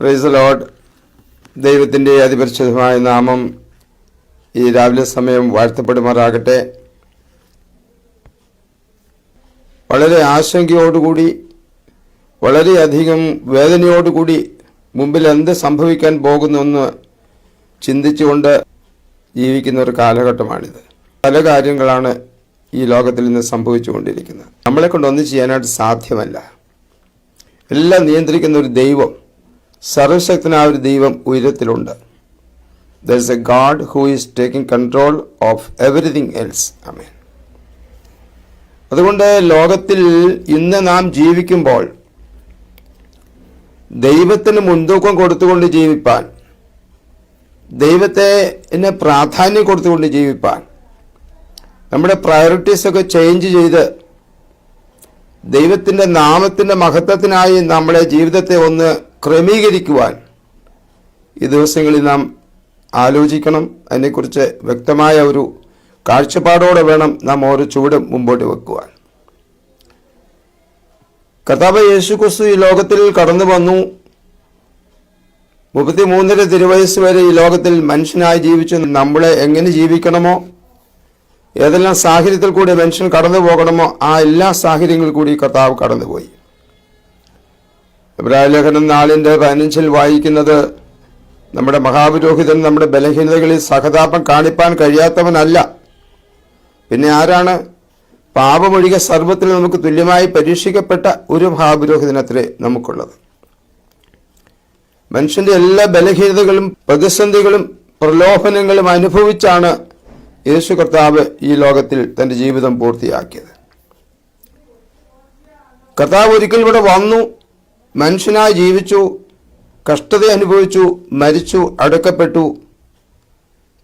Price load ദൈവത്തിന്റെ അതിപരിശുദ്ധമായ നാമം ഈ രാവിലെ സമയം വാഴ്ത്തപ്പെടുമാറാകട്ടെ. വളരെ ആശങ്കയോടുകൂടി വളരെയധികം വേദനയോടുകൂടി മുമ്പിൽ എന്ത് സംഭവിക്കാൻ പോകുന്നുവെന്ന് ചിന്തിച്ചുകൊണ്ട് ജീവിക്കുന്ന ഒരു കാലഘട്ടമാണിത്. പല കാര്യങ്ങളാണ് ഈ ലോകത്തിൽ ഇന്ന് സംഭവിച്ചുകൊണ്ടിരിക്കുന്നത്. നമ്മളെ കൊണ്ടൊന്നും ചെയ്യാനായിട്ട് സാധ്യമല്ല. എല്ലാം നിയന്ത്രിക്കുന്ന ഒരു ദൈവം സർവശക്തനായ ഒരു ദൈവം ഉയരത്തിലുണ്ട്. There is a God who is taking control of everything else amen അതുകൊണ്ട് ലോകത്തിൽ ഇന്ന് നാം ജീവിക്കുമ്പോൾ ദൈവത്തിന് മുൻതൂക്കം കൊടുത്തുകൊണ്ട് ജീവിപ്പാൻ ദൈവത്തെ എന്നെ പ്രാധാന്യം കൊടുത്തുകൊണ്ട് ജീവിപ്പാൻ നമ്മുടെ പ്രയോറിറ്റീസൊക്കെ ചേഞ്ച് ചെയ്ത് ദൈവത്തിന്റെ നാമത്തിന്റെ മഹത്വത്തിനായി നമ്മുടെ ജീവിതത്തെ ഒന്ന് ക്രമീകരിക്കുവാൻ ഈ ദിവസങ്ങളിൽ നാം ആലോചിക്കണം. അതിനെക്കുറിച്ച് വ്യക്തമായ ഒരു കാഴ്ചപ്പാടോടെ വേണം നാം ഓരോ ചുവടും മുമ്പോട്ട് വെക്കുവാൻ. കർത്താവ് യേശു ക്രിസ്തു ഈ ലോകത്തിൽ കടന്നു വന്നു. മുപ്പത്തി മൂന്നര തിരുവയസ് വരെ ഈ ലോകത്തിൽ മനുഷ്യനായി ജീവിച്ചു നമ്മളെ എങ്ങനെ ജീവിക്കണമോ ഏതെല്ലാം സാഹചര്യത്തിൽ കൂടി മനുഷ്യൻ കടന്നു പോകണമോ ആ എല്ലാ സാഹചര്യങ്ങളിൽ കൂടി കർത്താവ് കടന്നുപോയി. ഇബ്രാഹിലേഖനം നാളിന്റെ പതിനഞ്ചിൽ വായിക്കുന്നത് നമ്മുടെ മഹാപുരോഹിതൻ നമ്മുടെ ബലഹീനതകളിൽ സഹതാപം കാണിപ്പാൻ കഴിയാത്തവനല്ല. പിന്നെ ആരാണ്? പാപമൊഴികെ സർവത്തിൽ നമുക്ക് തുല്യമായി പരീക്ഷിക്കപ്പെട്ട ഒരു മഹാപുരോഹിതനത്രേ നമുക്കുള്ളത്. മനുഷ്യന്റെ എല്ലാ ബലഹീനതകളും പ്രതിസന്ധികളും പ്രലോഭനങ്ങളും അനുഭവിച്ചാണ് യേശു കർത്താവ് ഈ ലോകത്തിൽ തന്റെ ജീവിതം പൂർത്തിയാക്കിയത്. കർത്താവ് ഒരിക്കൽ ഇവിടെ വന്നു മനുഷ്യനായി ജീവിച്ചു കഷ്ടത അനുഭവിച്ചു മരിച്ചു അടുക്കപ്പെട്ടു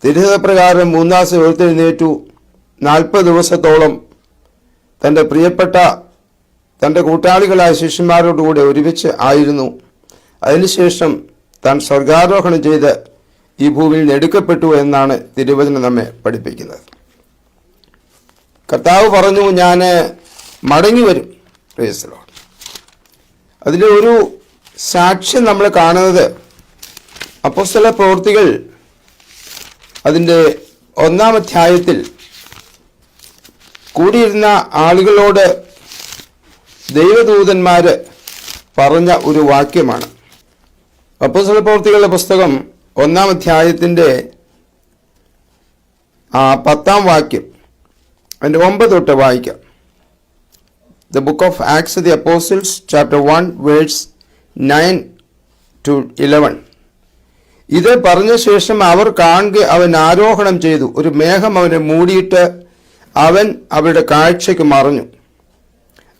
തിരുഹിതപ്രകാരം മൂന്നാം ദിവസം എഴുത്തെഴുന്നേറ്റു നാൽപ്പത് ദിവസത്തോളം തന്റെ പ്രിയപ്പെട്ട തന്റെ കൂട്ടാളികളായ ശിഷ്യന്മാരോടുകൂടെ ഒരുമിച്ച് ആയിരുന്നു. അതിനുശേഷം താൻ സ്വർഗാരോഹണം ചെയ്ത് ഈ ഭൂമിയിൽ എടുക്കപ്പെട്ടു എന്നാണ് തിരുവചനം നമ്മെ പഠിപ്പിക്കുന്നത്. കർത്താവ് പറഞ്ഞു ഞാൻ മടങ്ങി വരും. അതിന്റെ ഒരു സാക്ഷ്യം നമ്മൾ കാണുന്നത് അപ്പോസ്തല പ്രവൃത്തികൾ അതിന്റെ ഒന്നാം അധ്യായത്തിൽ കൂടിയിരുന്ന ആളുകളോട് ദൈവദൂതന്മാർ പറഞ്ഞ ഒരു വാക്യമാണ്. അപ്പോസ്തല പ്രവൃത്തികളുടെ പുസ്തകം ഒന്നാം അധ്യായത്തിന്റെ പത്താം വാക്യം. അതിന്റെ ഒമ്പത് തൊട്ട് വായിക്കാം. The book of Acts the Apostles chapter one verse nine to eleven ഇത് പറഞ്ഞ ശേഷം അവർ കാണുക അവൻ ആരോഹണം ചെയ്തു. ഒരു മേഘം അവനെ മൂടിയിട്ട് അവൻ അവരുടെ കാഴ്ചയ്ക്ക് മറഞ്ഞു.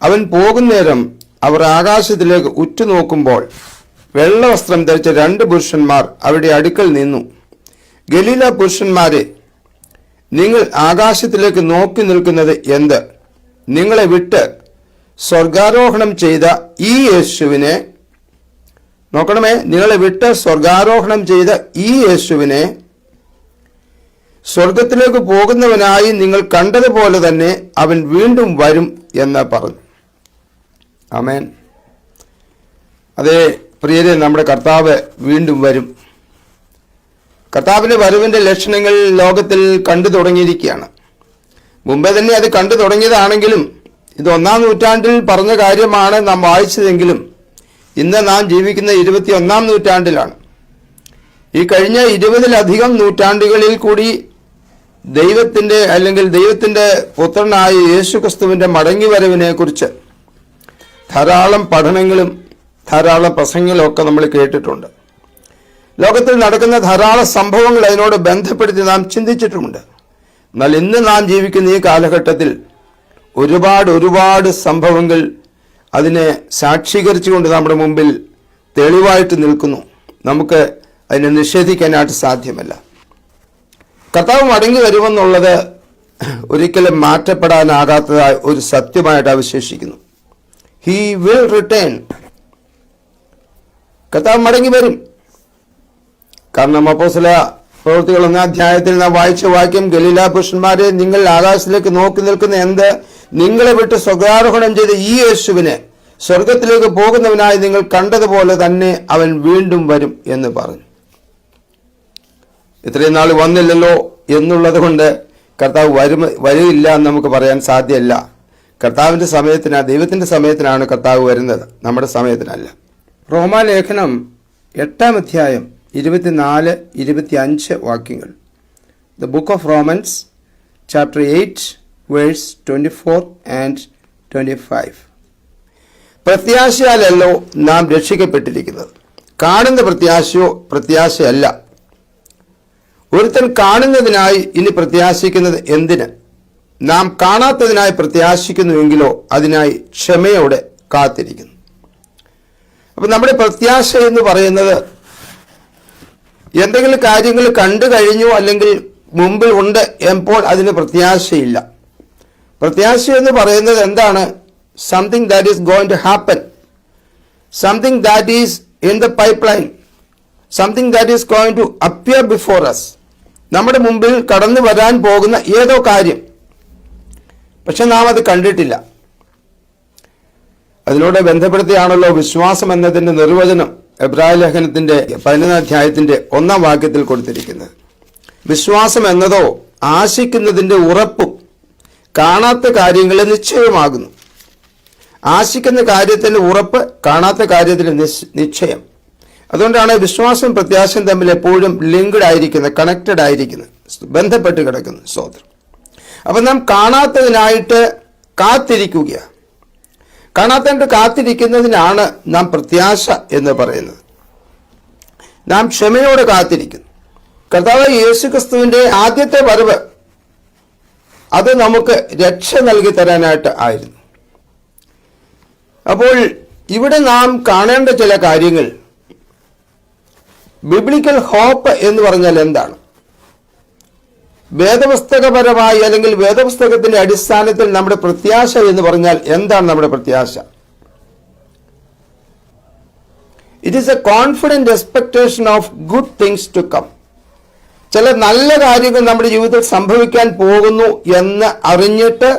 അവൻ പോകുന്നേരം അവർ ആകാശത്തിലേക്ക് ഉറ്റുനോക്കുമ്പോൾ വെള്ളവസ്ത്രം ധരിച്ച രണ്ട് പുരുഷന്മാർ അവരുടെ അടുക്കൽ നിന്നു. ഗലീല പുരുഷന്മാരെ നിങ്ങൾ ആകാശത്തിലേക്ക് നോക്കി നിൽക്കുന്നത് എന്ത്? നിങ്ങളെ വിട്ട് സ്വർഗാരോഹണം ചെയ്ത ഈ യേശുവിനെ നോക്കണമേ നിങ്ങളെ വിട്ട് സ്വർഗാരോഹണം ചെയ്ത ഈ യേശുവിനെ സ്വർഗത്തിലേക്ക് പോകുന്നവനായി നിങ്ങൾ കണ്ടതുപോലെ തന്നെ അവൻ വീണ്ടും വരും എന്ന് പറഞ്ഞു. അമേൻ അതേ പ്രിയരെ നമ്മുടെ കർത്താവ് വീണ്ടും വരും. കർത്താവിന്റെ വരവിന്റെ ലക്ഷണങ്ങൾ ലോകത്തിൽ കണ്ടു തുടങ്ങിയിരിക്കുകയാണ്. മുമ്പേ തന്നെ അത് കണ്ടു തുടങ്ങിയതാണെങ്കിലും ഇത് ഒന്നാം നൂറ്റാണ്ടിൽ പറഞ്ഞ കാര്യമാണ് നാം വായിച്ചതെങ്കിലും ഇന്ന് നാം ജീവിക്കുന്ന ഇരുപത്തി ഒന്നാം നൂറ്റാണ്ടിലാണ്. ഈ കഴിഞ്ഞ ഇരുപതിലധികം നൂറ്റാണ്ടുകളിൽ കൂടി ദൈവത്തിന്റെ അല്ലെങ്കിൽ ദൈവത്തിന്റെ പുത്രനായ യേശു ക്രിസ്തുവിന്റെ മടങ്ങിവരവിനെക്കുറിച്ച് ധാരാളം പഠനങ്ങളും ധാരാളം പ്രസംഗങ്ങളൊക്കെ നമ്മൾ കേട്ടിട്ടുണ്ട്. ലോകത്തിൽ നടക്കുന്ന ധാരാളം സംഭവങ്ങൾ അതിനോട് ബന്ധപ്പെടുത്തി നാം ചിന്തിച്ചിട്ടുമുണ്ട്. എന്നാൽ ഇന്ന് നാം ജീവിക്കുന്ന ഈ കാലഘട്ടത്തിൽ ഒരുപാട് ഒരുപാട് സംഭവങ്ങൾ അതിനെ സാക്ഷീകരിച്ചുകൊണ്ട് നമ്മുടെ മുമ്പിൽ തെളിവായിട്ട് നിൽക്കുന്നു. നമുക്ക് അതിനെ നിഷേധിക്കാനായിട്ട് സാധ്യമല്ല. കർത്താവ് മടങ്ങി വരുമെന്നുള്ളത് ഒരിക്കലും മാറ്റപ്പെടാനാകാത്തതായ ഒരു സത്യമായിട്ട് അവശേഷിക്കുന്നു. ഹീ വിൽ റിട്ടേൺ കർത്താവ് മടങ്ങി വരും. കാരണം അപ്പോസല പ്രവൃത്തികൾ ഒന്നാം അധ്യായത്തിൽ നാം വായിച്ച വാക്യം ഗലീല പുരുഷന്മാരെ നിങ്ങൾ ആകാശത്തിലേക്ക് നോക്കി നിൽക്കുന്ന എന്ത്? നിങ്ങളെ വിട്ട് സ്വകാരോഹണം ചെയ്ത ഈ യേശുവിനെ സ്വർഗത്തിലേക്ക് പോകുന്നവനായി നിങ്ങൾ കണ്ടതുപോലെ തന്നെ അവൻ വീണ്ടും വരും എന്ന് പറഞ്ഞു. ഇത്രയും നാൾ വന്നില്ലല്ലോ എന്നുള്ളത് കൊണ്ട് കർത്താവ് വരും വരില്ല എന്ന് നമുക്ക് പറയാൻ സാധ്യമല്ല. കർത്താവിന്റെ സമയത്തിനാണ് ദൈവത്തിന്റെ സമയത്തിനാണ് കർത്താവ് വരുന്നത്. നമ്മുടെ സമയത്തിനല്ല. റോമാലേഖനം എട്ടാം അധ്യായം ഇരുപത്തിനാല് ഇരുപത്തി അഞ്ച് വാക്യങ്ങൾ. The book of Romans chapter eight verse twenty four and twenty five പ്രത്യാശയാലല്ലോ നാം രക്ഷിക്കപ്പെട്ടിരിക്കുന്നത്. കാണുന്ന പ്രത്യാശയോ പ്രത്യാശയല്ല. ഒരുത്തൻ കാണുന്നതിനായി ഇനി പ്രത്യാശിക്കുന്നത് എന്തിന്? നാം കാണാത്തതിനായി പ്രത്യാശിക്കുന്നുവെങ്കിലോ അതിനായി ക്ഷമയോടെ കാത്തിരിക്കുന്നു. അപ്പം നമ്മുടെ പ്രത്യാശ എന്ന് പറയുന്നത് എന്തെങ്കിലും കാര്യങ്ങൾ കണ്ടു കഴിഞ്ഞു അല്ലെങ്കിൽ മുമ്പിൽ ഉണ്ട് എപ്പോൾ അതിന് പ്രത്യാശയില്ല. പ്രത്യാശ എന്ന് പറയുന്നത് എന്താണ്? Something that is going to happen something that is in the pipeline something that is going to appear before us നമ്മുടെ മുമ്പിൽ കടന്നു വരാൻ പോകുന്ന ഏതോ കാര്യം. പക്ഷെ നാം അത് കണ്ടിട്ടില്ല. അതിനോട് ബന്ധപ്പെടുത്തിയാണല്ലോ വിശ്വാസം എന്നതിന്റെ നിർവചനം എബ്രായ ലേഖനത്തിന്റെ പതിനൊന്നാം അധ്യായത്തിന്റെ ഒന്നാം വാക്യത്തിൽ കൊടുത്തിരിക്കുന്നത്. വിശ്വാസം എന്നതോ ആശിക്കുന്നതിന്റെ ഉറപ്പും കാണാത്ത കാര്യങ്ങളെ നിശ്ചയമാകുന്നു ആശിക്കുന്ന കാര്യത്തിന്റെ ഉറപ്പ് കാണാത്ത കാര്യത്തിന് നിശ്ച- നിശ്ചയം. അതുകൊണ്ടാണ് വിശ്വാസം പ്രത്യാശയും തമ്മിൽ എപ്പോഴും ലിങ്ക്ഡ് ആയിരിക്കുന്നത് കണക്റ്റഡ് ആയിരിക്കുന്നത് ബന്ധപ്പെട്ട് കിടക്കുന്നു സ്തോത്രം അപ്പം നാം കാണാത്തതിനായിട്ട് കാത്തിരിക്കുകയാണ്. കാണാത്തതിനായിട്ട് കാത്തിരിക്കുന്നതിനാണ് നാം പ്രത്യാശ എന്ന് പറയുന്നത്. നാം ക്ഷമയോടെ കാത്തിരിക്കുന്നു. കർത്താവ് യേശു ക്രിസ്തുവിന്റെ ആദ്യത്തെ വരവ് അത് നമുക്ക് രക്ഷ നൽകി തരാനായിട്ട് ആയിരുന്നു. അപ്പോൾ ഇവിടെ നാം കാണേണ്ട ചില കാര്യങ്ങൾ. ബിബ്ലിക്കൽ ഹോപ്പ് എന്ന് പറഞ്ഞാൽ എന്താണ്? വേദപുസ്തകപരമായി അല്ലെങ്കിൽ വേദപുസ്തകത്തിന്റെ അടിസ്ഥാനത്തിൽ നമ്മുടെ പ്രത്യാശ എന്ന് പറഞ്ഞാൽ എന്താണ് നമ്മുടെ പ്രത്യാശ? It is a confident expectation of good things to come ചില നല്ല കാര്യങ്ങൾ നമ്മുടെ ജീവിതത്തിൽ സംഭവിക്കാൻ പോകുന്നു എന്ന് അറിഞ്ഞിട്ട്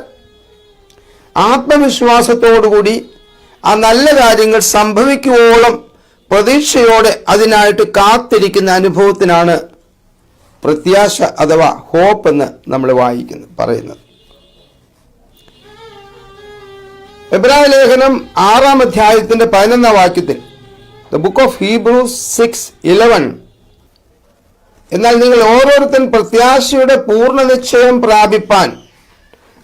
ആത്മവിശ്വാസത്തോടുകൂടി ആ നല്ല കാര്യങ്ങൾ സംഭവിക്കുവോളം പ്രതീക്ഷയോടെ അതിനായിട്ട് കാത്തിരിക്കുന്ന അനുഭവത്തിനാണ് പ്രത്യാശ അഥവാ ഹോപ്പ് എന്ന് നമ്മൾ വായിക്കുന്നു പറയുന്നത് എബ്രായ ലേഖനം ആറാം അധ്യായത്തിന്റെ പതിനൊന്നാം വാക്യത്തിൽ the book of Hebrew six eleven എന്നാൽ നിങ്ങൾ ഓരോരുത്തൻ പ്രത്യാശയുടെ പൂർണ നിശ്ചയം പ്രാപിപ്പാൻ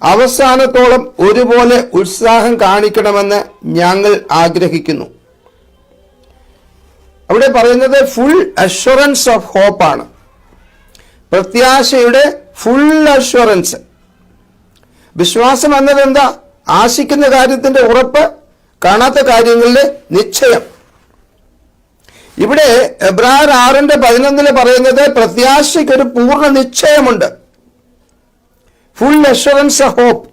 അവസാനത്തോളം ഒരുപോലെ ഉത്സാഹം കാണിക്കണമെന്ന് ഞങ്ങൾ ആഗ്രഹിക്കുന്നു. അവിടെ പറയുന്നത് ഫുൾ അഷുറൻസ് ഓഫ് ഹോപ്പാണ് പ്രത്യാശയുടെ ഫുൾ അഷ്വറൻസ് വിശ്വാസം എന്നത് എന്താ ആശിക്കുന്ന കാര്യത്തിന്റെ ഉറപ്പ് കാണാത്ത കാര്യങ്ങളിലെ നിശ്ചയം. ഇവിടെ എബ്രാർ ആറിന്റെ പതിനൊന്നിൽ പറയുന്നത് പ്രത്യാശയ്ക്കൊരു പൂർണ നിശ്ചയമുണ്ട്. ഫുൾ അഷുറൻസ് ഹോപ്പ്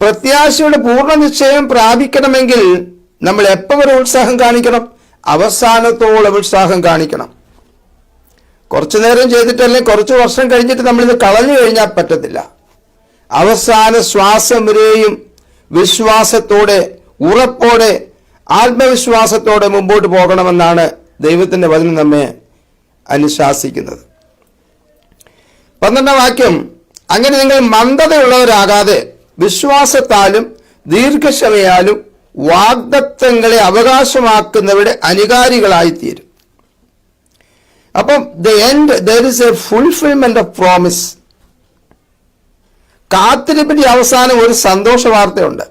പ്രത്യാശയുടെ പൂർണ നിശ്ചയം പ്രാപിക്കണമെങ്കിൽ നമ്മൾ എപ്പോൾ ഒരു ഉത്സാഹം കാണിക്കണം? അവസാനത്തോളം ഉത്സാഹം കാണിക്കണം. കുറച്ചു നേരം ചെയ്തിട്ടല്ലേ കുറച്ച് വർഷം കഴിഞ്ഞിട്ട് നമ്മളിത് കളഞ്ഞു കഴിഞ്ഞാൽ പറ്റത്തില്ല. അവസാന ശ്വാസം വരെയും വിശ്വാസത്തോടെ ഉറപ്പോടെ ആത്മവിശ്വാസത്തോടെ മുമ്പോട്ട് പോകണമെന്നാണ് ദൈവത്തിന്റെ വചനം നമ്മെ അനുശാസിക്കുന്നത്. പന്ത്രണ്ടാം വാക്യം അങ്ങനെ നിങ്ങൾ മന്ദതയുള്ളവരാകാതെ വിശ്വാസത്താലും ദീർഘക്ഷമയാലും വാഗ്ദത്തങ്ങളെ അവകാശമാക്കുന്നവരുടെ അനുകാരികളായിത്തീരും. അപ്പം the end there is a fulfilment of promise കാത്തിരിപ്പിന്റെ അവസാനം ഒരു സന്തോഷ വാർത്തയുണ്ട്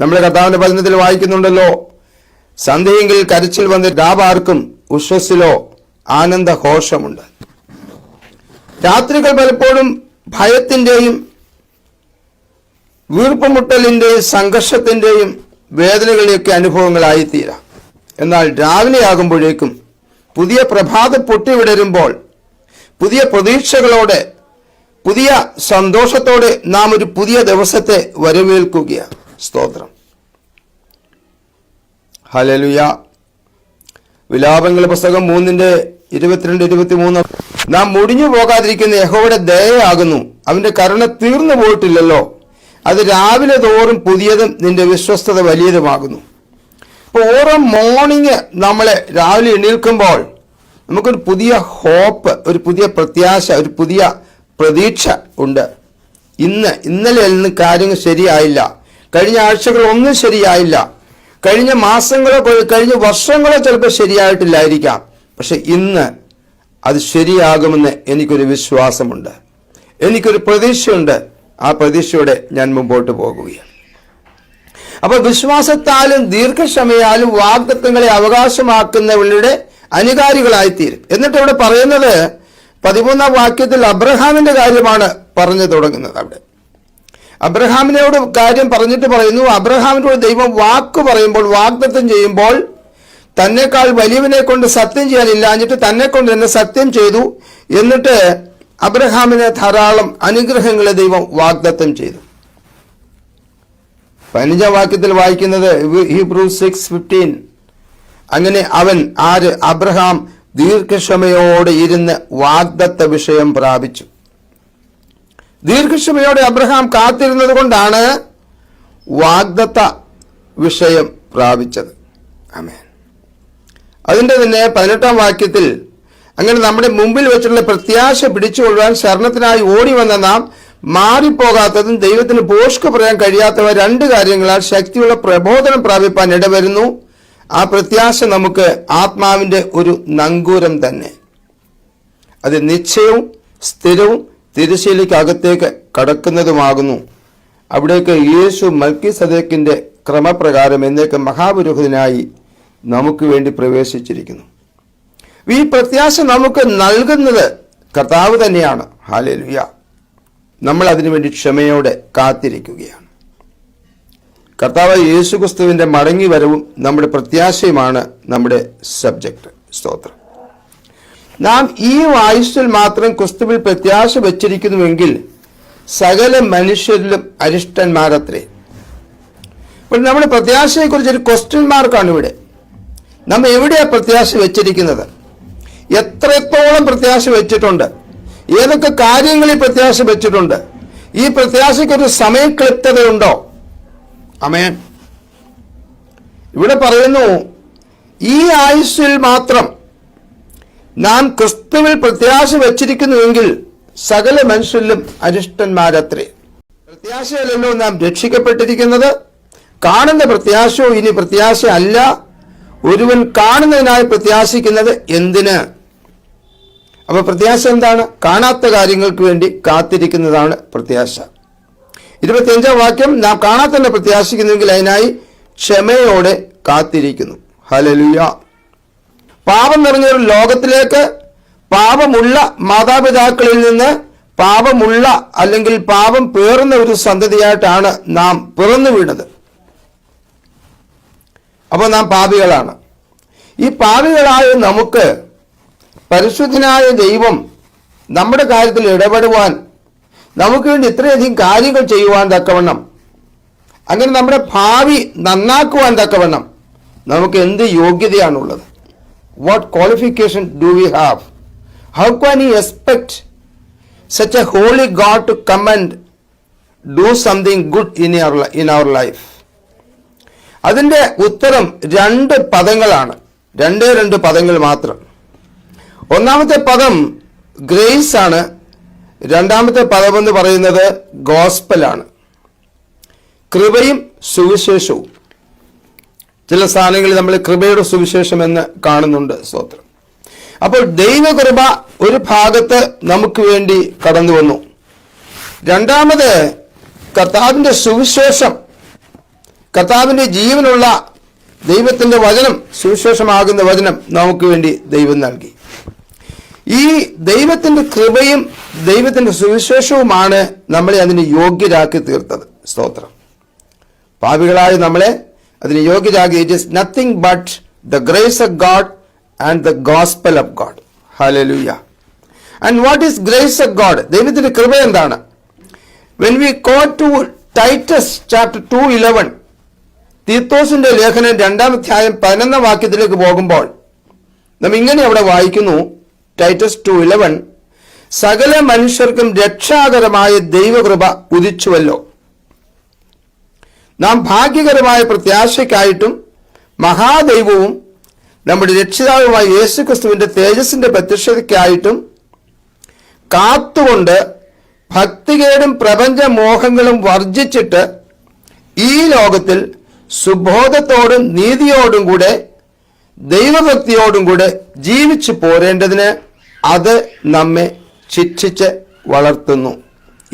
നമ്മൾ കർത്താവിന്റെ ഭജനത്തിൽ വായിക്കുന്നുണ്ടല്ലോ സന്ധ്യയെങ്കിൽ കരച്ചിൽ വന്ന് രാപാർക്കും ഉശ്വസിലോ ആനന്ദഘോഷമുണ്ട്. രാത്രികൾ പലപ്പോഴും ഭയത്തിന്റെയും വീർപ്പുമുട്ടലിന്റെയും സംഘർഷത്തിന്റെയും വേദനകളുടെയൊക്കെ അനുഭവങ്ങളായിത്തീരാം. എന്നാൽ രാവിലെയാകുമ്പോഴേക്കും പുതിയ പ്രഭാത പൊട്ടി വിടരുമ്പോൾ പുതിയ പ്രതീക്ഷകളോടെ പുതിയ സന്തോഷത്തോടെ നാം ഒരു പുതിയ ദിവസത്തെ വരവേൽക്കുകയാണ്. സ്തോത്രം. ഹലലുയ വിലാപങ്ങളുടെ പുസ്തകം മൂന്നിന്റെ ഇരുപത്തിരണ്ട് ഇരുപത്തി മൂന്ന് നാം മുടിഞ്ഞു പോകാതിരിക്കുന്ന യഹോയുടെ ദയയാകുന്നു. അവന്റെ കരുണ തീർന്നു പോയിട്ടില്ലല്ലോ. അത് രാവിലെ തോറും പുതിയതും നിന്റെ വിശ്വസ്തത വലിയതുമാകുന്നു. അപ്പോൾ ഓരോ മോർണിംഗ് നമ്മൾ രാവിലെ എണീൽക്കുമ്പോൾ നമുക്കൊരു പുതിയ ഹോപ്പ് ഒരു പുതിയ പ്രത്യാശ ഒരു പുതിയ പ്രതീക്ഷ ഉണ്ട്. ഇന്ന് ഇന്നലെ നിന്ന് കാര്യങ്ങൾ ശരിയായില്ല. കഴിഞ്ഞ ആഴ്ചകൾ ഒന്നും ശരിയായില്ല. കഴിഞ്ഞ മാസങ്ങളോ കഴിഞ്ഞ വർഷങ്ങളോ ചിലപ്പോൾ ശരിയായിട്ടില്ലായിരിക്കാം. പക്ഷെ ഇന്ന് അത് ശരിയാകുമെന്ന് എനിക്കൊരു വിശ്വാസമുണ്ട്. എനിക്കൊരു പ്രതീക്ഷയുണ്ട്. ആ പ്രതീക്ഷയോടെ ഞാൻ മുമ്പോട്ട് പോകുകയാണ്. അപ്പൊ വിശ്വാസത്താലും ദീർഘക്ഷമയാലും വാഗ്ദത്വങ്ങളെ അവകാശമാക്കുന്നവരുടെ അനുകാരികളായിത്തീരും. എന്നിട്ട് ഇവിടെ പറയുന്നത് പതിമൂന്നാം വാക്യത്തിൽ അബ്രഹാമിന്റെ കാര്യമാണ് പറഞ്ഞു തുടങ്ങുന്നത് അവിടെ. അബ്രഹാമിനോട് കാര്യം പറഞ്ഞിട്ട് പറയുന്നു അബ്രഹാമിനോട് ദൈവം വാക്ക് പറയുമ്പോൾ വാഗ്ദത്തം ചെയ്യുമ്പോൾ തന്നെക്കാൾ വലിയവനെ കൊണ്ട് സത്യം ചെയ്യാനില്ല എന്നിട്ട് തന്നെ കൊണ്ട് തന്നെ സത്യം ചെയ്തു എന്നിട്ട് അബ്രഹാമിന് ധാരാളം അനുഗ്രഹങ്ങളെ ദൈവം വാഗ്ദത്തം ചെയ്തു. പതിനഞ്ചാം വാക്യത്തിൽ വായിക്കുന്നത് ഹീബ്രൂ സിക്സ് ഫിഫ്റ്റീൻ. അങ്ങനെ അവൻ ആര്? അബ്രഹാം ദീർഘക്ഷമയോടെ ഇരുന്ന് വാഗ്ദത്ത വിഷയം പ്രാപിച്ചു. ദീർഘക്ഷമയോടെ അബ്രഹാം കാത്തിരുന്നത് കൊണ്ടാണ് വാഗ്ദത്ത വിഷയം പ്രാപിച്ചത്. ആമേൻ. അതിന്റെ തന്നെ പതിനെട്ടാം വാക്യത്തിൽ അങ്ങനെ നമ്മുടെ മുമ്പിൽ വെച്ചിട്ടുള്ള പ്രത്യാശ പിടിച്ചുകൊള്ളുവാൻ ശരണത്തിനായി ഓടി വന്ന നാം മാറിപ്പോകാത്തതും ദൈവത്തിന് പോഷ്ക പറയാൻ കഴിയാത്തവ രണ്ട് കാര്യങ്ങളാൽ ശക്തിയുള്ള പ്രബോധനം പ്രാപിപ്പാൻ ഇടവരുന്നു. ആ പ്രത്യാശ നമുക്ക് ആത്മാവിന്റെ ഒരു നങ്കൂരം തന്നെ. അത് നിശ്ചയവും സ്ഥിരവും തിരശ്ശീലയ്ക്ക് അകത്തേക്ക് കടക്കുന്നതുമാകുന്നു. അവിടേക്ക് യേശു മൽക്കി സദേക്കിന്റെ ക്രമപ്രകാരം എന്നേക്ക് മഹാപുരോഹിതനായി നമുക്ക് വേണ്ടി പ്രവേശിച്ചിരിക്കുന്നു. ഈ പ്രത്യാശ നമുക്ക് നൽകുന്നത് കർത്താവ് തന്നെയാണ്. ഹാലേലുയ നമ്മൾ അതിനുവേണ്ടി ക്ഷമയോടെ കാത്തിരിക്കുകയാണ്. കർത്താവ് യേശുക്രിസ്തുവിന്റെ മടങ്ങി വരവും നമ്മുടെ പ്രത്യാശയുമാണ് നമ്മുടെ സബ്ജക്റ്റ് സ്തോത്രം. നാം ഈ ആയുസ്സിൽ മാത്രം ക്രിസ്തുവിൽ പ്രത്യാശ വച്ചിരിക്കുന്നുവെങ്കിൽ സകല മനുഷ്യരിലും അരിഷ്ടന്മാരത്രേ. അപ്പോൾ നമ്മുടെ പ്രത്യാശയെക്കുറിച്ച് ഒരു ക്വസ്റ്റ്യൻ മാർക്കാണ് ഇവിടെ. നമ്മൾ എവിടെയാണ് പ്രത്യാശ വെച്ചിരിക്കുന്നത്? എത്രത്തോളം പ്രത്യാശ വെച്ചിട്ടുണ്ട്? ഏതൊക്കെ കാര്യങ്ങളിൽ പ്രത്യാശ വെച്ചിട്ടുണ്ട്? ഈ പ്രത്യാശയ്ക്കൊരു സമയക്ലിപ്തതയുണ്ടോ അമേൻ. ഇവിടെ പറയുന്നു ഈ ആയുസ്സിൽ മാത്രം നാം ക്രിസ്തുവിൽ പ്രത്യാശ വെച്ചിരിക്കുന്നുവെങ്കിൽ സകല മനുഷ്യരിലും അരിഷ്ടന്മാരത്രേ. പ്രത്യാശയല്ലല്ലോ നാം രക്ഷിക്കപ്പെട്ടിരിക്കുന്നത്. കാണുന്ന പ്രത്യാശയോ ഇനി പ്രത്യാശ അല്ല ഒരുവൻ കാണുന്നതിനായി പ്രത്യാശിക്കുന്നത് എന്തിന്? അപ്പൊ പ്രത്യാശ എന്താണ്? കാണാത്ത കാര്യങ്ങൾക്ക് വേണ്ടി കാത്തിരിക്കുന്നതാണ് പ്രത്യാശ. ഇരുപത്തിയഞ്ചാം വാക്യം നാം കാണാത്തന്നെ പ്രത്യാശിക്കുന്നെങ്കിൽ അതിനായി ക്ഷമയോടെ കാത്തിരിക്കുന്നു. ഹലലുയ പാപം നിറഞ്ഞ ഒരു ലോകത്തിലേക്ക് പാപമുള്ള മാതാപിതാക്കളിൽ നിന്ന് പാപമുള്ള അല്ലെങ്കിൽ പാപം പേറുന്ന ഒരു സന്തതിയായിട്ടാണ് നാം പിറന്നു വീണത്. അപ്പോൾ നാം പാപികളാണ്. ഈ പാപികളായ നമുക്ക് പരിശുദ്ധനായ ദൈവം നമ്മുടെ കാര്യത്തിൽ ഇടപെടുവാൻ നമുക്ക് വേണ്ടി ഇത്രയധികം കാര്യങ്ങൾ ചെയ്യുവാൻ തക്കവണ്ണം. അങ്ങനെ നമ്മുടെ ഭാവി നന്നാക്കുവാൻ തക്കവണ്ണം നമുക്ക് എന്ത് യോഗ്യതയാണുള്ളത്? What qualification do we have how can you expect such a holy God to command do something good in your in our life അതിന്റെ ഉത്തരം രണ്ട് പദങ്ങളാണ്. രണ്ടേ രണ്ട് പദങ്ങൾ മാത്രം. ഒന്നാമത്തെ പദം ഗ്രേസ് ആണ്. രണ്ടാമത്തെ പദം എന്ന് പറയുന്നത് ഗോസ്പലാണ് കൃപയും സുവിശേഷവും. ചില സ്ഥാനങ്ങളിൽ നമ്മൾ കൃപയുടെ സുവിശേഷം എന്ന് കാണുന്നുണ്ട് സ്തോത്രം. അപ്പോൾ ദൈവകൃപ ഒരു ഭാഗത്ത് നമുക്ക് വേണ്ടി കടന്നു വന്നു. രണ്ടാമത് കർത്താവിന്റെ സുവിശേഷം. കർത്താവിന്റെ ജീവനുള്ള ദൈവത്തിന്റെ വചനം സുവിശേഷമാകുന്ന വചനം നമുക്ക് വേണ്ടി ദൈവം നൽകി. ഈ ദൈവത്തിന്റെ കൃപയും ദൈവത്തിന്റെ സുവിശേഷവുമാണ് നമ്മളെ അതിന് യോഗ്യരാക്കി തീർത്തത്. സ്തോത്രം. പാപികളായ നമ്മളെ അതിന് യോഗ്യരാക്കി. It is nothing but the grace of God and the gospel of God hallelujah and what is grace of God ദൈവത്തിന്റെ കൃപ എന്താണ്? When we go to Titus chapter two eleven തീത്തോസിന്റെ ലേഖനം രണ്ടാം അധ്യായം പതിനൊന്നാം വാക്യത്തിലേക്ക് പോകുമ്പോൾ നാം ഇങ്ങനെ അവിടെ വായിക്കുന്നു. ടൈറ്റസ് ടു ഇലവൻ സകല മനുഷ്യർക്കും രക്ഷാകരമായ ദൈവകൃപ ഉദിച്ചുവല്ലോ. നാം ഭാഗ്യകരമായ പ്രത്യാശയ്ക്കായിട്ടും മഹാദൈവവും നമ്മുടെ രക്ഷിതാവുമായ യേശുക്രിസ്തുവിന്റെ തേജസ്സിന്റെ പ്രത്യക്ഷതയ്ക്കായിട്ടും കാത്തുകൊണ്ട് ഭക്തികേടും പ്രപഞ്ചമോഹങ്ങളും വർജിച്ചിട്ട് ഈ ലോകത്തിൽ സുബോധത്തോടും നീതിയോടും കൂടെ ദൈവഭക്തിയോടും കൂടെ ജീവിച്ചു പോരേണ്ടതിന് അത് നമ്മെ ശിക്ഷിച്ച് വളർത്തുന്നു.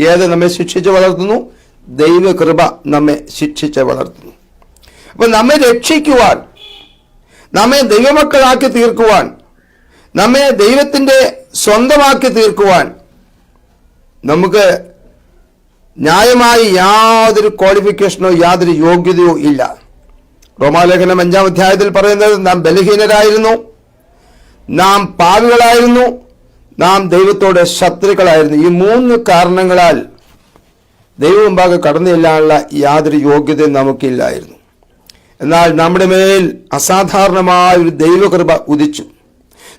ഏത് നമ്മെ ശിക്ഷിച്ച് വളർത്തുന്നു? ദൈവകൃപ നമ്മെ ശിക്ഷിച്ച് വളർത്തുന്നു. അപ്പൊ നമ്മെ രക്ഷിക്കുവാൻ നമ്മെ ദൈവമക്കളാക്കി തീർക്കുവാൻ നമ്മെ ദൈവത്തിന്റെ സ്വന്തമാക്കി തീർക്കുവാൻ നമുക്ക് ന്യായമായി യാതൊരു ക്വാളിഫിക്കേഷനോ യാതൊരു യോഗ്യതയോ ഇല്ല. റോമാലേഖനം അഞ്ചാം അധ്യായത്തിൽ പറയുന്നത് നാം ബലഹീനരായിരുന്നു നാം പാവികളായിരുന്നു നാം ദൈവത്തോടെ ശത്രുക്കളായിരുന്നു. ഈ മൂന്ന് കാരണങ്ങളാൽ ദൈവം മുമ്പാകെ കടന്നു ചെല്ലാനുള്ള യാതൊരു യോഗ്യതയും നമുക്കില്ലായിരുന്നു. എന്നാൽ നമ്മുടെ മേൽ അസാധാരണമായ ഒരു ദൈവകൃപ ഉദിച്ചു.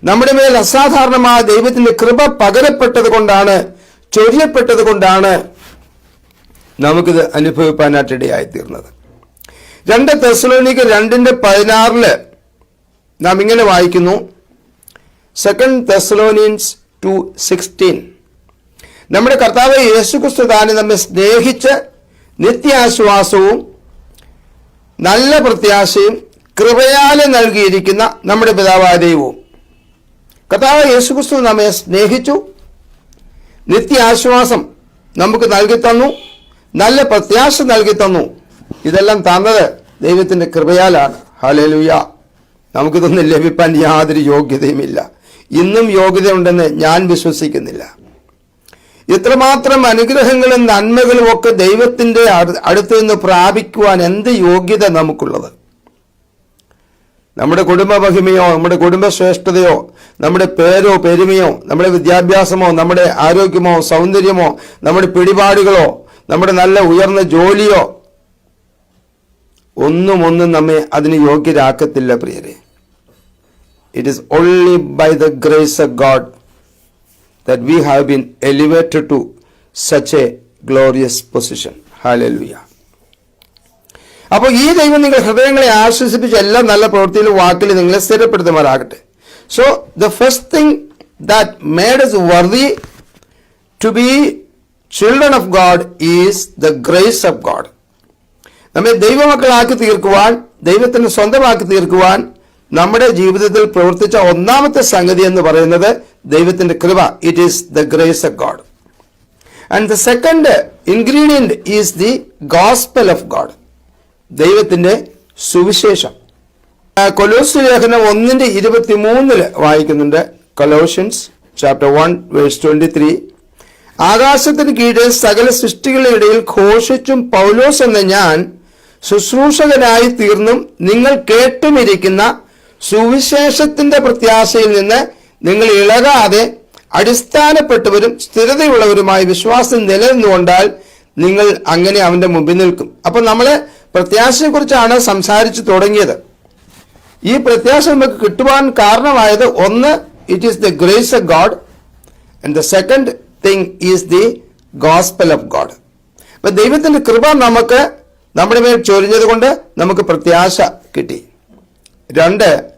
നമ്മുടെ മേൽ അസാധാരണമായ ദൈവത്തിന്റെ കൃപ പകരപ്പെട്ടത് കൊണ്ടാണ് ചൊരിയപ്പെട്ടത് കൊണ്ടാണ് നമുക്കിത് അനുഭവിപ്പാനായിട്ട് ഇടയായി തീർന്നത് രണ്ട് തെസ്ലോനിക്ക് രണ്ടിന്റെ പതിനാറിൽ നാം ഇങ്ങനെ വായിക്കുന്നു. സെക്കൻഡ് തെസ്ലോനിയൻസ് ടു സിക്സ്റ്റീൻ നമ്മുടെ കർത്താവ് യേശുക്രിസ്തു താനെ നമ്മെ സ്നേഹിച്ച് നിത്യാശ്വാസവും നല്ല പ്രത്യാശയും കൃപയാലെ നൽകിയിരിക്കുന്ന നമ്മുടെ പിതാവായ ദൈവവും. കർത്താവ് യേശുക്രിസ്തു നമ്മെ സ്നേഹിച്ചു. നിത്യാശ്വാസം നമുക്ക് നൽകി തന്നു നല്ല പ്രത്യാശ നൽകി തന്നു ഇതെല്ലാം തന്നത് ദൈവത്തിന്റെ കൃപയാലാണ്. ഹലലുയ നമുക്കിതൊന്നും ലഭിപ്പാൻ യാതൊരു യോഗ്യതയുമില്ല. ഇന്നും യോഗ്യതയുണ്ടെന്ന് ഞാൻ വിശ്വസിക്കുന്നില്ല. ഇത്രമാത്രം അനുഗ്രഹങ്ങളും നന്മകളും ഒക്കെ ദൈവത്തിന്റെ അടുത്ത് നിന്ന് പ്രാപിക്കുവാൻ എന്ത് യോഗ്യത നമുക്കുള്ളത്? നമ്മുടെ കുടുംബ മഹിമയോ നമ്മുടെ കുടുംബശ്രേഷ്ഠതയോ നമ്മുടെ പേരോ പെരുമയോ നമ്മുടെ വിദ്യാഭ്യാസമോ നമ്മുടെ ആരോഗ്യമോ സൗന്ദര്യമോ നമ്മുടെ പിടിപാടുകളോ നമ്മുടെ നല്ല ഉയർന്ന ജോലിയോ ഒന്നും ഒന്നും നമ്മെ അതിന് യോഗ്യരാക്കത്തില്ല പ്രിയരെ it is only by the grace of God that we have been elevated to such a glorious position. Hallelujah. അപ്പോൾ ഈ ദൈവം നിങ്ങൾ ഹൃദയങ്ങളെ ആശ്വസിപ്പിച്ച് എല്ലാ നല്ല പ്രവൃത്തിയിലും വാക്കിൽ നിങ്ങളെ സ്ഥിരപ്പെടുത്തുമാറാകട്ടെ so the first thing that made is worthy to be children of God is the grace of God നമ്മെ ദൈവമക്കളാക്കി തീർക്കുവാൻ ദൈവത്തിന് സ്വന്തമാക്കി തീർക്കുവാൻ നമ്മുടെ ജീവിതത്തിൽ പ്രവർത്തിച്ച ഒന്നാമത്തെ സംഗതി എന്ന് പറയുന്നത് ദൈവത്തിന്റെ കൃപ. It is the grace of God and the second ingredient is the gospel of God ദൈവത്തിന്റെ സുവിശേഷം. കൊലോസ് ലേഖനം ഒന്നിന്റെ ഇരുപത്തി മൂന്നിൽ വായിക്കുന്നുണ്ട്. Colossians chapter one verse twenty three ആകാശത്തിന് കീഴിൽ സകല സൃഷ്ടികളുടെ ഇടയിൽ ഘോഷിച്ചും പൗലോസ് എന്ന ഞാൻ ശുശ്രൂഷകനായി തീർന്നും നിങ്ങൾ കേട്ടുമിരിക്കുന്ന സുവിശേഷത്തിന്റെ പ്രത്യാശയിൽ നിന്ന് നിങ്ങൾ ഇളകാതെ അടിസ്ഥാനപ്പെട്ടവരും സ്ഥിരതയുള്ളവരുമായി വിശ്വാസം നിലനിന്നുകൊണ്ടാൽ നിങ്ങൾ അങ്ങനെ അവന്റെ മുമ്പിൽ നിൽക്കും. അപ്പൊ നമ്മൾ പ്രത്യാശയെക്കുറിച്ചാണ് സംസാരിച്ചു തുടങ്ങിയത്. ഈ പ്രത്യാശ നമുക്ക് കിട്ടുവാൻ കാരണമായത് ഒന്ന് it is the grace of God and the second thing is the gospel of God അപ്പൊ ദൈവത്തിന്റെ കൃപ നമുക്ക് നമ്മുടെ മേൽ ചൊരിഞ്ഞത് കൊണ്ട് നമുക്ക് പ്രത്യാശ കിട്ടി. രണ്ട്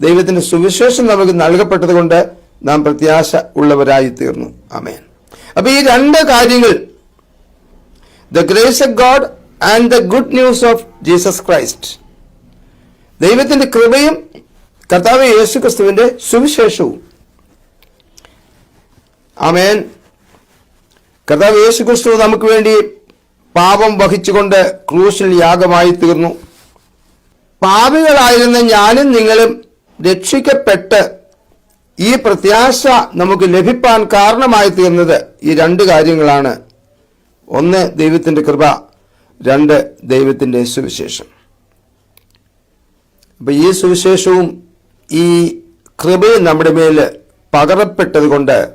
ദൈവത്തിന്റെ സുവിശേഷം നമുക്ക് നൽകപ്പെട്ടത് കൊണ്ട് നാം പ്രത്യാശ ഉള്ളവരായി തീർന്നു. അമേൻ അപ്പൊ ഈ രണ്ട് കാര്യങ്ങൾ the grace of God and the good news of Jesus Christ ദൈവത്തിന്റെ കൃപയും കർത്താവ് യേശു ക്രിസ്തുവിന്റെ സുവിശേഷവും. ആമേൻ. കർത്താവ് യേശു ക്രിസ്തു നമുക്ക് വേണ്ടി പാപം വഹിച്ചുകൊണ്ട് ക്രൂശിൽ യാഗമായി തീർന്നു. പാപികളായിരുന്ന ഞാനും നിങ്ങളും രക്ഷിക്കപ്പെട്ട് ഈ പ്രത്യാശ നമുക്ക് ലഭിപ്പാൻ കാരണമായി തീർന്നത് ഈ രണ്ട് കാര്യങ്ങളാണ്. ഒന്ന് ദൈവത്തിന്റെ കൃപ. രണ്ട് ദൈവത്തിന്റെ സുവിശേഷം. അപ്പം ഈ സുവിശേഷവും ഈ കൃപയും നമ്മുടെ മേൽ പകരപ്പെട്ടത് കൊണ്ട്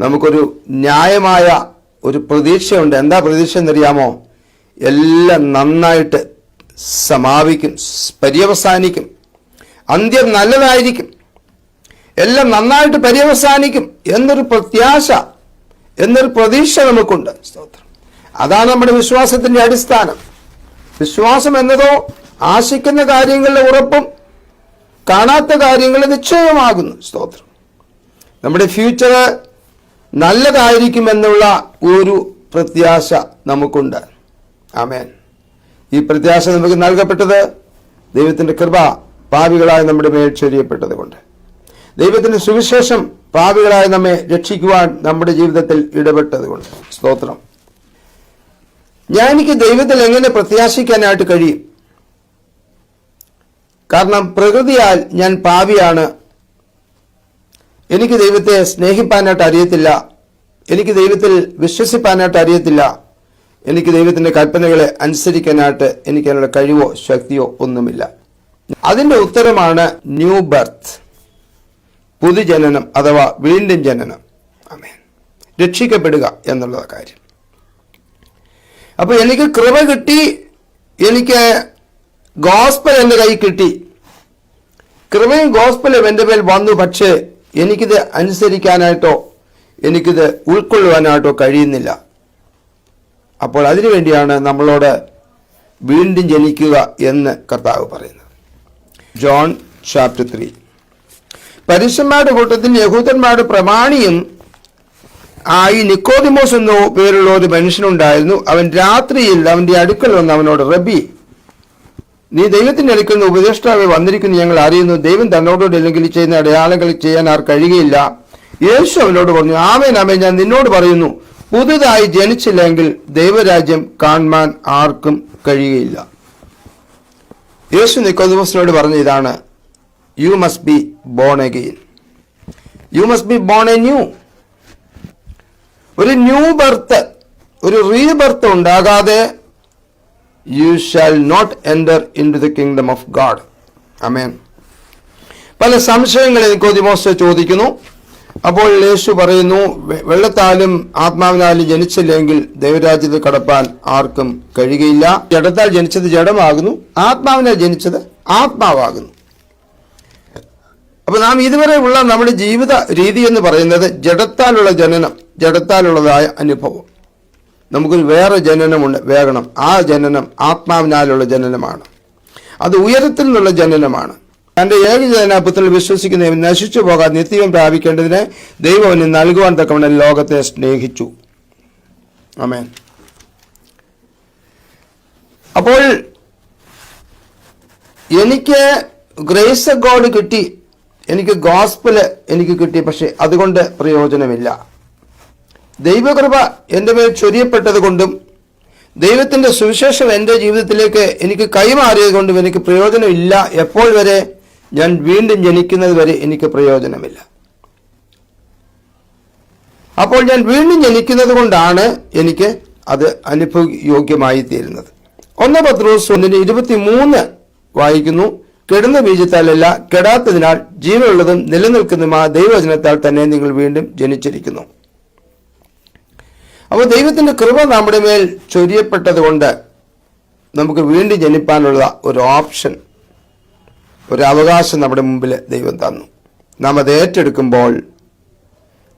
നമുക്കൊരു ന്യായമായ ഒരു പ്രതീക്ഷയുണ്ട്. എന്താ പ്രതീക്ഷ എന്നറിയാമോ എല്ലാം നന്നായിട്ട് സമാപിക്കും പര്യവസാനിക്കും. അന്ത്യം നല്ലതായിരിക്കും. എല്ലാം നന്നായിട്ട് പര്യവസാനിക്കും എന്നൊരു പ്രത്യാശ എന്നൊരു പ്രതീക്ഷ നമുക്കുണ്ട്. സ്തോത്രം. അതാണ് നമ്മുടെ വിശ്വാസത്തിന്റെ അടിസ്ഥാനം. വിശ്വാസം എന്നതോ ആശിക്കുന്ന കാര്യങ്ങളുടെ ഉറപ്പും കാണാത്ത കാര്യങ്ങൾ നിശ്ചയമാകുന്നു സ്തോത്രം. നമ്മുടെ ഫ്യൂച്ചർ നല്ലതായിരിക്കുമെന്നുള്ള ഒരു പ്രത്യാശ നമുക്കുണ്ട്. ആമേൻ. ഈ പ്രത്യാശ നമുക്ക് നൽകപ്പെട്ടത് ദൈവത്തിന്റെ കൃപ പാവികളായി നമ്മുടെ മേൽ ചൊരിയപ്പെട്ടത് കൊണ്ട് ദൈവത്തിന്റെ സുവിശേഷം പാവികളായ നമ്മെ രക്ഷിക്കുവാൻ നമ്മുടെ ജീവിതത്തിൽ ഇടപെട്ടത് കൊണ്ട് സ്തോത്രം. ഞാൻ എനിക്ക് ദൈവത്തിൽ എങ്ങനെ പ്രത്യാശിക്കാനായിട്ട് കഴിയും? കാരണം പ്രകൃതിയാൽ ഞാൻ പാവിയാണ് എനിക്ക് ദൈവത്തെ സ്നേഹിപ്പാനായിട്ട് അറിയത്തില്ല. എനിക്ക് ദൈവത്തിൽ വിശ്വസിപ്പാനായിട്ട് അറിയത്തില്ല. എനിക്ക് ദൈവത്തിന്റെ കൽപ്പനകളെ അനുസരിക്കാനായിട്ട് എനിക്ക് അതിനുള്ള കഴിവോ ശക്തിയോ ഒന്നുമില്ല. അതിന്റെ ഉത്തരമാണ് ന്യൂ ബർത്ത്. പുതുജനനം അഥവാ വീണ്ടും ജനനം. അമേ രക്ഷിക്കപ്പെടുക എന്നുള്ള കാര്യം. അപ്പോൾ എനിക്ക് കൃപ കിട്ടി എനിക്ക് ഗോസ്പൽ എന്റെ കൈ കിട്ടി. കൃപയും ഗോസ്പലും എന്റെ മേൽ വന്നു പക്ഷേ എനിക്കിത് അനുസരിക്കാനായിട്ടോ എനിക്കിത് ഉൾക്കൊള്ളുവാനായിട്ടോ കഴിയുന്നില്ല. അപ്പോൾ അതിനുവേണ്ടിയാണ് നമ്മളോട് വീണ്ടും ജനിക്കുക എന്ന് കർത്താവ് പറയുന്നത്. John chapter three. പരീക്ഷന്മാരുടെ കൂട്ടത്തിൽ യഹൂദന്മാരുടെ പ്രമാണിയും ആയി നിക്കോദിമോസ് എന്നോ പേരുള്ള ഒരു മനുഷ്യനുണ്ടായിരുന്നു. അവൻ രാത്രിയിൽ അവന്റെ അടുക്കൽ വന്ന് അവനോട് റബി നീ ദൈവത്തിന്റെ അടുക്കൽ നിന്ന് ഉപദേഷ്ടാവ് വന്നിരിക്കുന്നു ഞങ്ങൾ അറിയുന്നു. ദൈവം തന്നോടോട് അല്ലെങ്കിൽ ചെയ്യുന്ന അടയാളങ്ങൾ ചെയ്യാൻ ആർ കഴിയുകയില്ല. യേശു അവനോട് പറഞ്ഞു ആമേൻ ആമേൻ ഞാൻ നിന്നോട് പറയുന്നു പുതുതായി ജനിച്ചില്ലെങ്കിൽ ദൈവരാജ്യം കാണുവാൻ ആർക്കും കഴിയുകയില്ല. യേശു നിക്കോദിവസിനോട് പറഞ്ഞ ഇതാണ് you must be born again you must be born anew ഒരു ന്യൂ ബർത്ത് ഒരു റീബർത്ത് ഉണ്ടാകാതെ you shall not enter into the kingdom of God amen പല സംശയങ്ങൾ നിക്കോദിമോസ് ചോദിക്കുന്നു. അപ്പോൾ യേശു പറയുന്നു "വെ- വെള്ളത്താലും ആത്മാവിനാലും ജനിച്ചില്ലെങ്കിൽ ദൈവരാജ്യത്തിൽ കടപ്പാൻ ആർക്കും കഴിയുകയില്ല. ജഡത്താൽ ജനിച്ചത് ജഡമാകുന്നു ആത്മാവിനാൽ ജനിച്ചത് ആത്മാവാകുന്നു. അപ്പൊ നാം ഇതുവരെ ഉള്ള നമ്മുടെ ജീവിത രീതി എന്ന് പറയുന്നത് ജഡത്താലുള്ള ജനനം ജഡത്താലുള്ളതായ അനുഭവം. നമുക്കൊരു വേറെ ജനനമുണ്ട് വേഗണം. ആ ജനനം ആത്മാവിനാലുള്ള ജനനമാണ്. അത് ഉയരത്തിൽ നിന്നുള്ള ജനനമാണ്. തന്റെ ഏകജന പുത്രനിൽ വിശ്വസിക്കുന്നവൻ നശിച്ചു പോകാൻ നിത്യം പ്രാപിക്കേണ്ടതിന് ദൈവം നൽകുവാൻ തക്കവണ്ണം ലോകത്തെ സ്നേഹിച്ചു. ആമേൻ. അപ്പോൾ എനിക്ക് ഗ്രേസ് ഗോഡ് കിട്ടി. എനിക്ക് ഗോസ്പൽ എനിക്ക് കിട്ടി പക്ഷെ അതുകൊണ്ട് പ്രയോജനമില്ല. ദൈവകൃപ എന്റെ മേൽ ചൊരിയപ്പെട്ടത് കൊണ്ടും ദൈവത്തിന്റെ സുവിശേഷം എന്റെ ജീവിതത്തിലേക്ക് എനിക്ക് കൈമാറിയത് കൊണ്ടും എനിക്ക് പ്രയോജനമില്ല എപ്പോൾ വരെ ഞാൻ വീണ്ടും ജനിക്കുന്നത് വരെ എനിക്ക് പ്രയോജനമില്ല. അപ്പോൾ ഞാൻ വീണ്ടും ജനിക്കുന്നത് കൊണ്ടാണ് എനിക്ക് അത് അനുഭവയോഗ്യമായി തീരുന്നത്. ഒന്ന് പത്രോസ് ഒന്നിന് ഇരുപത്തി മൂന്ന് വായിക്കുന്നു കെടുന്ന ബീജത്താലല്ല കെടാത്തതിനാൽ ജീവനുള്ളതും നിലനിൽക്കുന്നതുമായ ദൈവവചനത്താൽ തന്നെ നിങ്ങൾ വീണ്ടും ജനിച്ചിരിക്കുന്നു. അപ്പോൾ ദൈവത്തിന്റെ കൃപ നമ്മുടെ മേൽ ചൊരിയപ്പെട്ടത് കൊണ്ട് നമുക്ക് വീണ്ടും ജനിപ്പാനുള്ള ഒരു ഓപ്ഷൻ ഒരു അവകാശം നമ്മുടെ മുമ്പിൽ ദൈവം തന്നു. നാം അത് ഏറ്റെടുക്കുമ്പോൾ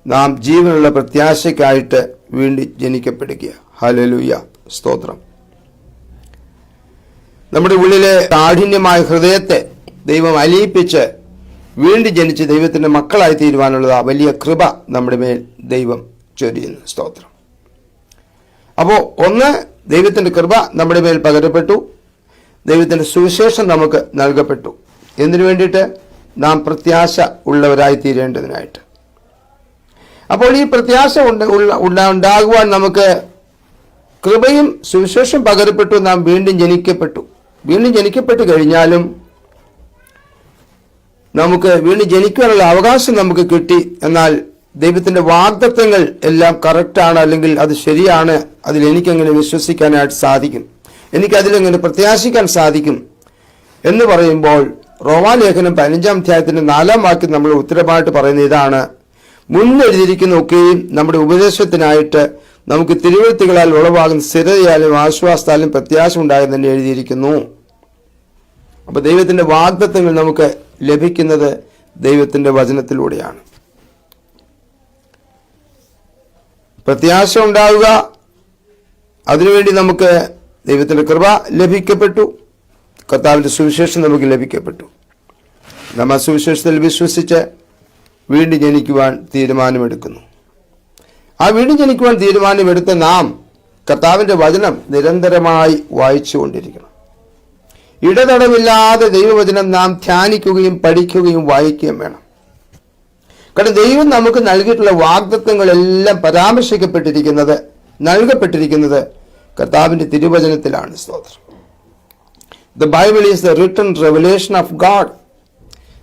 നാം ജീവനുള്ള പ്രത്യാശയ്ക്കായിട്ട് വീണ്ടും ജനിക്കപ്പെടുക ഹലലുയ സ്തോത്രം. നമ്മുടെ ഉള്ളിലെ കാഠിന്യമായ ഹൃദയത്തെ ദൈവം അലിയിപ്പിച്ച് വീണ്ടും ജനിച്ച് ദൈവത്തിന്റെ മക്കളായി തീരുവാനുള്ള വലിയ കൃപ നമ്മുടെ മേൽ ദൈവം ചൊരിയുന്നു. സ്തോത്രം. അപ്പോൾ ഒന്ന് ദൈവത്തിന്റെ കൃപ നമ്മുടെ മേൽ പകരപ്പെട്ടു. ദൈവത്തിന്റെ സുവിശേഷം നമുക്ക് നൽകപ്പെട്ടു. എന്തിനു വേണ്ടിയിട്ട്? നാം പ്രത്യാശ ഉള്ളവരായി തീരേണ്ടതിനായിട്ട് അപ്പോൾ ഈ പ്രത്യാശ ഉണ്ട് ഉണ്ടാകുവാൻ നമുക്ക് കൃപയും സുവിശേഷം പകരപ്പെട്ടു നാം വീണ്ടും ജനിക്കപ്പെട്ടു. വീണ്ടും ജനിക്കപ്പെട്ടു കഴിഞ്ഞാലും നമുക്ക് വീണ്ടും ജനിക്കാനുള്ള അവകാശം നമുക്ക് കിട്ടി എന്നാൽ ദൈവത്തിന്റെ വാഗ്ദത്വങ്ങൾ എല്ലാം കറക്റ്റാണ് അല്ലെങ്കിൽ അത് ശരിയാണ് അതിൽ എനിക്കെങ്ങനെ വിശ്വസിക്കാനായിട്ട് സാധിക്കും. എനിക്ക് അതിലെങ്ങനെ പ്രത്യാശിക്കാൻ സാധിക്കും. എന്ന് പറയുമ്പോൾ റോമാലേഖനം പതിനഞ്ചാം അധ്യായത്തിന്റെ നാലാം വാക്യം നമ്മൾ ഉത്തരമായിട്ട് പറയുന്ന ഇതാണ്. മുന്നെഴുതിയിരിക്കുന്ന ഒക്കെയും നമ്മുടെ ഉപദേശത്തിനായിട്ട് നമുക്ക് തിരുവഴുത്തുകളാൽ ഉളവാകുന്ന സ്ഥിരതയാലും ആശ്വാസത്താലും പ്രത്യാശ ഉണ്ടായെന്ന് തന്നെ എഴുതിയിരിക്കുന്നു. അപ്പൊ ദൈവത്തിന്റെ വാഗ്ദത്വങ്ങൾ നമുക്ക് ലഭിക്കുന്നത് ദൈവത്തിന്റെ വചനത്തിലൂടെയാണ്. പ്രത്യാശ ഉണ്ടാവുക. അതിനുവേണ്ടി നമുക്ക് ദൈവത്തിന്റെ കൃപ ലഭിക്കപ്പെട്ടു. കർത്താവിന്റെ സുവിശേഷം നമുക്ക് ലഭിക്കപ്പെട്ടു. നാം ആ സുവിശേഷത്തിൽ വിശ്വസിച്ച് വീണ്ടും ജനിക്കുവാൻ തീരുമാനമെടുക്കുന്നു. ആ വീണ്ടും ജനിക്കുവാൻ തീരുമാനമെടുത്ത നാം കർത്താവിന്റെ വചനം നിരന്തരമായി വായിച്ചുകൊണ്ടിരിക്കണം. ഇടതടവില്ലാതെ ദൈവവചനം നാം ധ്യാനിക്കുകയും പഠിക്കുകയും വായിക്കുകയും വേണം. കാരണം ദൈവം നമുക്ക് നൽകിയിട്ടുള്ള വാഗ്ദത്വങ്ങളെല്ലാം പരാമർശിക്കപ്പെട്ടിരിക്കുന്നത് നൽകപ്പെട്ടിരിക്കുന്നത് കർത്താവിന്റെ തിരുവചനത്തിലാണ്. സ്തോത്രം. The Bible is the written revelation of God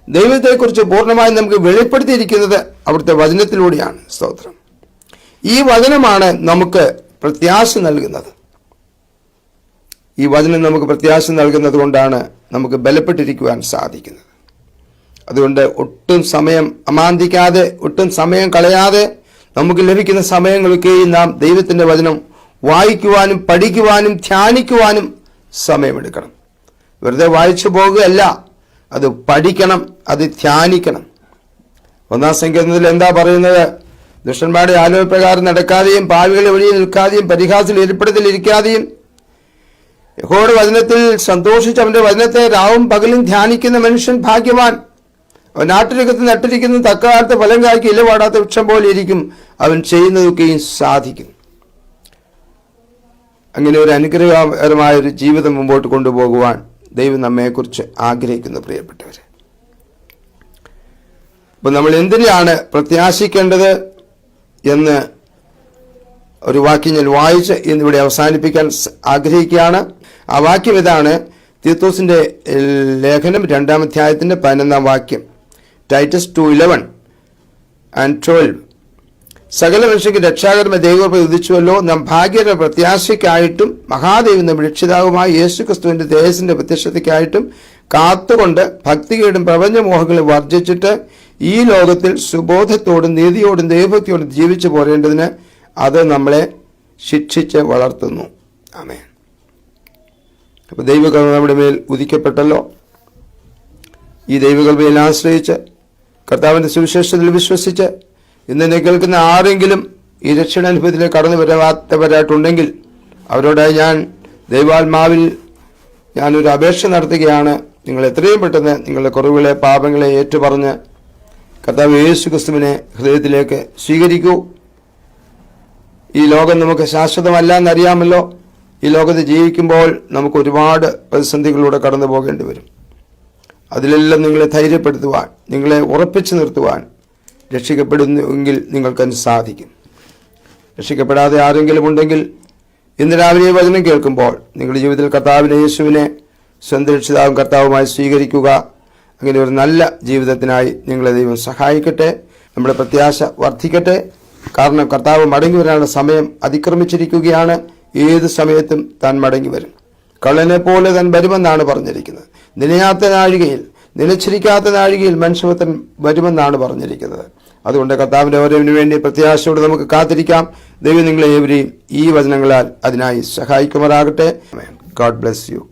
ദൈവത്തെക്കുറിച്ച് പൂർണമായും നമുക്ക് വെളിപ്പെടുത്തിയിരിക്കുന്നത് അവിടുത്തെ വചനത്തിലൂടെയാണ്. സ്തോത്രം. ഈ വചനമാണ് നമുക്ക് പ്രത്യാശ നൽകുന്നത്. ഈ വചനം നമുക്ക് പ്രത്യാശ നൽകുന്നത് കൊണ്ടാണ് നമുക്ക് ബലപ്പെട്ടിരിക്കുവാൻ സാധിക്കുന്നത്. അതുകൊണ്ട് ഒട്ടും സമയം അമാന്തിക്കാതെ ഒട്ടും സമയം കളയാതെ നമുക്ക് ലഭിക്കുന്ന സമയങ്ങളൊക്കെയും നാം ദൈവത്തിന്റെ വചനം വായിക്കുവാനും പഠിക്കുവാനും ധ്യാനിക്കുവാനും സമയമെടുക്കണം. വെറുതെ വായിച്ചു പോകുകയല്ല അത് പഠിക്കണം അത് ധ്യാനിക്കണം. ഒന്നാം സങ്കീർത്തനത്തിൽ എന്താ പറയുന്നത്? ദുഷ്ടന്മാരുടെ ആലോചനപ്രകാരം നടക്കാതെയും പാവികളെ വഴിയിൽ നിൽക്കാതെയും പരിഹാസത്തിൽ ഏർപ്പെടുത്തലിരിക്കാതെയും യഹോയുടെ വചനത്തിൽ സന്തോഷിച്ച് അവന്റെ വചനത്തെ രാവും പകലും ധ്യാനിക്കുന്ന മനുഷ്യൻ ഭാഗ്യവാൻ. നാട്ടിലകത്ത് നട്ടിരിക്കുന്ന തക്കാലത്ത് ഫലം കായ്ക്ക് ഇലപാടാത്ത വൃക്ഷം പോലെ ഇരിക്കും. അവൻ ചെയ്യുന്നതൊക്കെയും സാധിക്കും. അങ്ങനെ ഒരു അനുഗ്രഹകരമായ ഒരു ജീവിതം മുമ്പോട്ട് കൊണ്ടുപോകുവാൻ ദൈവം നമ്മെക്കുറിച്ച് ആഗ്രഹിക്കുന്നു പ്രിയപ്പെട്ടവർ അപ്പം നമ്മൾ എന്തിനാണ് പ്രത്യാശിക്കേണ്ടത് എന്ന് ഒരു വാക്യം ഞാൻ വായിച്ച് ഇന്നിവിടെ അവസാനിപ്പിക്കാൻ ആഗ്രഹിക്കുകയാണ്. ആ വാക്യം ഇതാണ് തീത്തോസിന്റെ ലേഖനം രണ്ടാം അധ്യായത്തിന്റെ പതിനൊന്നാം വാക്യം. Titus two eleven and twelve സകല മനുഷ്യർക്ക് രക്ഷാകരമായ ദൈവം ഉദിച്ചുവല്ലോ. നാം ഭാഗ്യയുടെ പ്രത്യാശയ്ക്കായിട്ടും മഹാദേവി നമ്മുടെ രക്ഷിതാവുമായ യേശു ക്രിസ്തുവിന്റെ ദേശത്തിന്റെ പ്രത്യക്ഷതയ്ക്കായിട്ടും കാത്തുകൊണ്ട് ഭക്തികേടും പ്രപഞ്ചമോഹങ്ങളെ വർജിച്ചിട്ട് ഈ ലോകത്തിൽ സുബോധത്തോടും നീതിയോടും ദൈവഭക്തിയോടും ജീവിച്ചു പോരേണ്ടതിന് അത് നമ്മളെ ശിക്ഷിച്ച് വളർത്തുന്നു. ആമേ അപ്പോൾ ദൈവകർമ്മ നമ്മുടെ മേൽ ഉദിക്കപ്പെട്ടല്ലോ. ഈ ദൈവകൽപ്പയിൽ ആശ്രയിച്ച് കർത്താവിന്റെ സുവിശേഷത്തിൽ വിശ്വസിച്ച് ഇന്ന് എന്നെ കേൾക്കുന്ന ആരെങ്കിലും ഈ രക്ഷണാനുഭവത്തിലേക്ക് കടന്നു വരാത്തവരായിട്ടുണ്ടെങ്കിൽ അവരോട് ഞാൻ ദൈവാത്മാവിൽ ഞാനൊരു അപേക്ഷ നടത്തുകയാണ്. നിങ്ങൾ എത്രയും പെട്ടെന്ന് നിങ്ങളുടെ കുറവുകളെ പാപങ്ങളെ ഏറ്റുപറഞ്ഞ് കർത്താവ് യേശു ക്രിസ്തുവിനെ ഹൃദയത്തിലേക്ക് സ്വീകരിക്കൂ. ഈ ലോകം നമുക്ക് ശാശ്വതമല്ല എന്നറിയാമല്ലോ. ഈ ലോകത്ത് ജീവിക്കുമ്പോൾ നമുക്ക് ഒരുപാട് പ്രതിസന്ധികളിലൂടെ കടന്നു പോകേണ്ടി വരും. അതിലെല്ലാം നിങ്ങളെ ധൈര്യപ്പെടുത്തുവാൻ നിങ്ങളെ ഉറപ്പിച്ചു നിർത്തുവാൻ രക്ഷിക്കപ്പെടുന്നുവെങ്കിൽ നിങ്ങൾക്കതിന് സാധിക്കും. രക്ഷിക്കപ്പെടാതെ ആരെങ്കിലും ഉണ്ടെങ്കിൽ ഇന്ന് രാവിലെ വചനം കേൾക്കുമ്പോൾ നിങ്ങളുടെ ജീവിതത്തിൽ കർത്താവിനെ യേശുവിനെ സ്വന്തം രക്ഷിതാവും കർത്താവുമായി സ്വീകരിക്കുക. അങ്ങനെ ഒരു നല്ല ജീവിതത്തിനായി നിങ്ങളെ ദൈവം സഹായിക്കട്ടെ നമ്മുടെ പ്രത്യാശ വർദ്ധിക്കട്ടെ. കാരണം കർത്താവ് മടങ്ങി വരാനുള്ള സമയം അതിക്രമിച്ചിരിക്കുകയാണ്. ഏത് സമയത്തും താൻ മടങ്ങി വരും. കള്ളനെ പോലെ താൻ വരുമെന്നാണ് പറഞ്ഞിരിക്കുന്നത്. നിലയാത്ത നാഴികയിൽ നിലച്ചിരിക്കാത്ത നാഴികയിൽ മനുഷ്യപുത്രൻ വരുമെന്നാണ് പറഞ്ഞിരിക്കുന്നത്. അതുകൊണ്ട് കർത്താവിന്റെ ഓരോവിന് വേണ്ടി പ്രത്യാശയോടെ നമുക്ക് കാത്തിരിക്കാം. ദൈവം നിങ്ങളെ ഏവരെയും ഈ വചനങ്ങളാൽ അതിനായി സഹായിക്കുമാറാകട്ടെ. God bless you